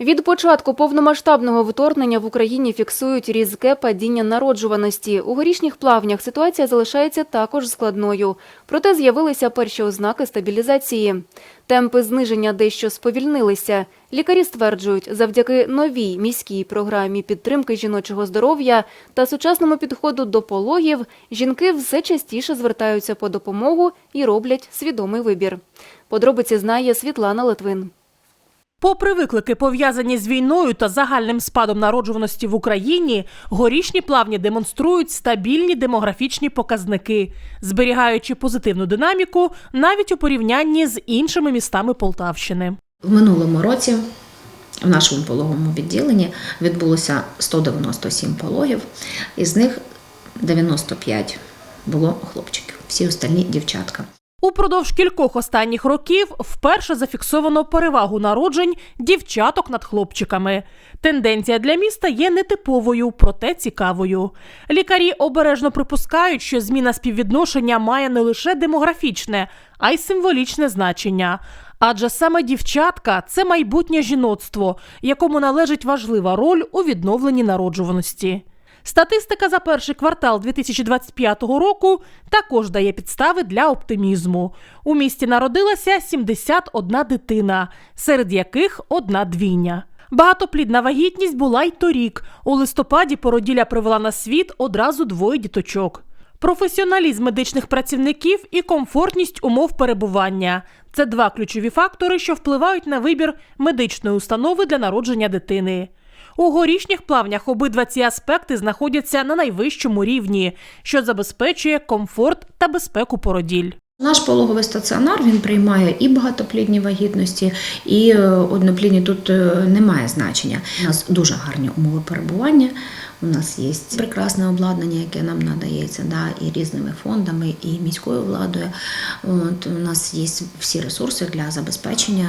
Від початку повномасштабного вторгнення в Україні фіксують різке падіння народжуваності. У горішніх плавнях ситуація залишається також складною. Проте з'явилися перші ознаки стабілізації. Темпи зниження дещо сповільнилися. Лікарі стверджують, завдяки новій міській програмі підтримки жіночого здоров'я та сучасному підходу до пологів, жінки все частіше звертаються по допомогу і роблять свідомий вибір. Подробиці знає Світлана Литвин. Попри виклики, пов'язані з війною та загальним спадом народжуваності в Україні, горішні плавні демонструють стабільні демографічні показники, зберігаючи позитивну динаміку навіть у порівнянні з іншими містами Полтавщини. В минулому році в нашому пологовому відділенні відбулося 197 пологів, із них 95 було хлопчиків, всі остальні дівчатка. Упродовж кількох останніх років вперше зафіксовано перевагу народжень дівчаток над хлопчиками. Тенденція для міста є нетиповою, проте цікавою. Лікарі обережно припускають, що зміна співвідношення має не лише демографічне, а й символічне значення. Адже саме дівчатка це майбутнє жіноцтво, якому належить важлива роль у відновленні народжуваності. Статистика за перший квартал 2025 року також дає підстави для оптимізму. У місті народилася 71 дитина, серед яких одна двійня. Багатоплідна вагітність була й торік. У листопаді породілля привела на світ одразу двоє діточок. Професіоналізм медичних працівників і комфортність умов перебування це два ключові фактори, що впливають на вибір медичної установи для народження дитини. У горішніх плавнях обидва ці аспекти знаходяться на найвищому рівні, що забезпечує комфорт та безпеку породіль. Наш пологовий стаціонар він приймає і багатоплідні вагітності, і е, одноплідні тут е, немає значення. У нас дуже гарні умови перебування. У нас є прекрасне обладнання, яке нам надається, да, і різними фондами, і міською владою. От, у нас є всі ресурси для забезпечення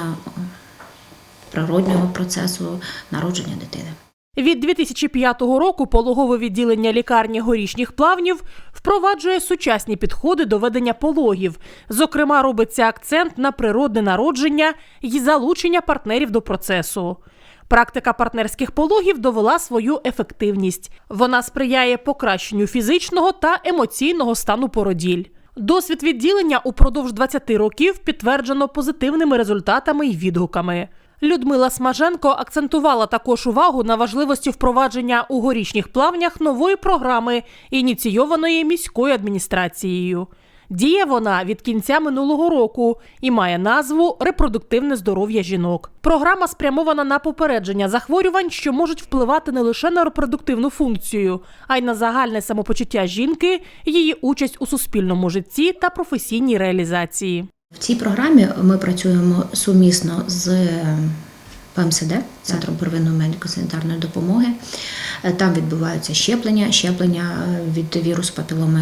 природнього процесу народження дитини. Від 2005 року пологове відділення лікарні горішніх плавнів впроваджує сучасні підходи до ведення пологів. Зокрема, робиться акцент на природне народження і залучення партнерів до процесу. Практика партнерських пологів довела свою ефективність. Вона сприяє покращенню фізичного та емоційного стану породіль. Досвід відділення упродовж 20 років підтверджено позитивними результатами і відгуками. Людмила Смаженко акцентувала також увагу на важливості впровадження у горішніх плавнях нової програми, ініційованої міською адміністрацією. Діє вона від кінця минулого року і має назву Репродуктивне здоров'я жінок. Програма спрямована на попередження захворювань, що можуть впливати не лише на репродуктивну функцію, а й на загальне самопочуття жінки, її участь у суспільному житті та професійній реалізації. В цій програмі ми працюємо сумісно з ПМСД, Центром первинної медико-санітарної допомоги. Там відбуваються щеплення, щеплення від вірусу папіломи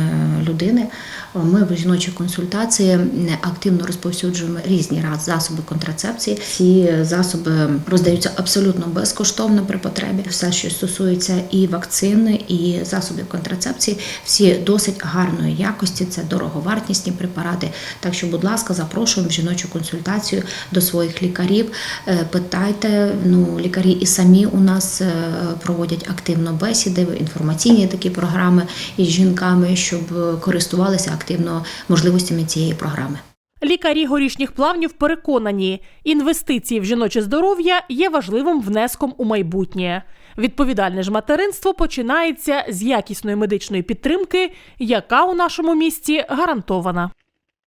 людини. Ми в жіночій консультації активно розповсюджуємо різні засоби контрацепції. Ці засоби роздаються абсолютно безкоштовно при потребі. Все, що стосується і вакцини, і засобів контрацепції, всі досить гарної якості. Це дороговартісні препарати. Так що, будь ласка, запрошуємо в жіночу консультацію до своїх лікарів. Е, Питайте, ну лікарі і самі у нас е, проводять активно бесіди, інформаційні такі програми із жінками, щоб користувалися активно можливостями цієї програми. Лікарі горішніх плавнів переконані, інвестиції в жіноче здоров'я є важливим внеском у майбутнє. Відповідальне ж материнство починається з якісної медичної підтримки, яка у нашому місті гарантована.